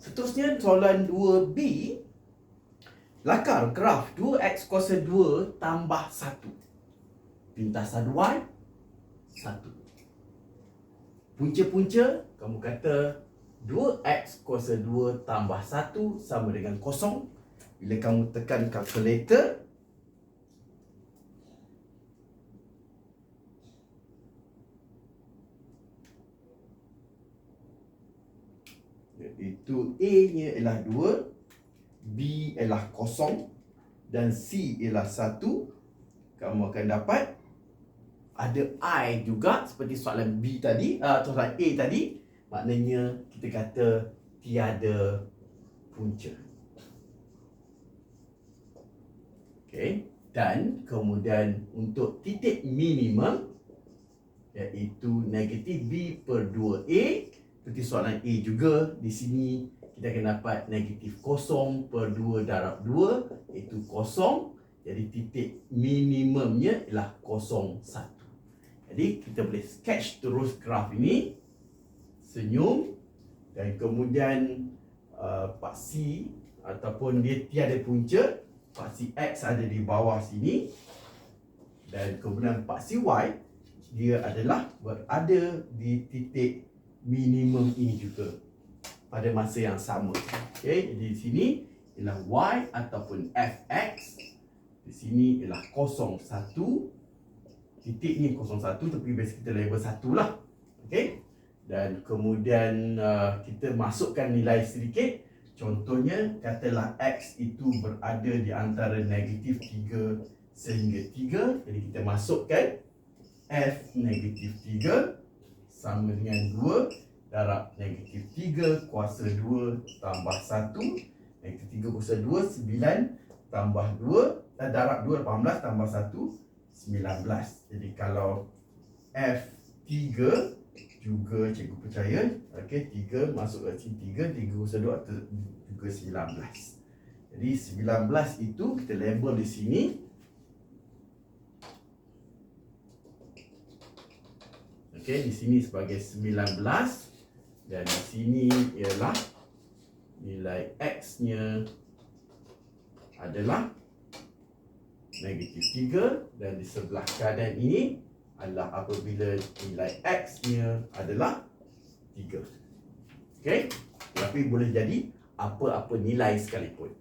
Seterusnya soalan 2B Lakar graf 2x kuasa 2 tambah 1 Pintasan y 1 Punca-punca kamu kata 2x kuasa 2 tambah 1 sama dengan kosong. Bila kamu tekan kalkulator Iaitu A nya ialah 2 B ialah kosong Dan C ialah 1 Kamu akan dapat Ada I juga Seperti soalan B tadi uh, Soalan A tadi. Maknanya kita kata Tiada punca. Okay Dan kemudian Untuk titik minimum Iaitu negatif B per 2A seperti soalan A juga. Di sini kita akan dapat negatif kosong per 2 darab 2 iaitu kosong. Jadi titik minimumnya ialah kosong satu. Jadi kita boleh sketch terus graf ini. Senyum. Dan kemudian uh, paksi ataupun dia tiada punca paksi X ada di bawah sini. Dan kemudian paksi Y dia adalah berada di titik minimum ini juga pada masa yang sama. Okey, di sini ialah y ataupun fx. Di sini ialah 01 titik ni 01 tapi biasa kita label 1 lah. Okey. Dan kemudian uh, kita masukkan nilai sedikit. Contohnya katalah x itu berada di antara negatif 3 sehingga 3. Jadi kita masukkan f negatif 3 sama dengan 2 darab negatif 3 kuasa 2 tambah 1 negatif 3 kuasa 2 9 tambah 2 dan eh, darab 2 18 tambah 1 19 jadi kalau F3 juga cikgu percaya okey 3 masuk ke sini 3 3 kuasa 2 atau juga 19 jadi 19 itu kita label di sini Okey, di sini sebagai 19 dan di sini ialah nilai x-nya adalah negatif 3 dan di sebelah kanan ini adalah apabila nilai x-nya adalah 3. Okey, tapi boleh jadi apa-apa nilai sekalipun.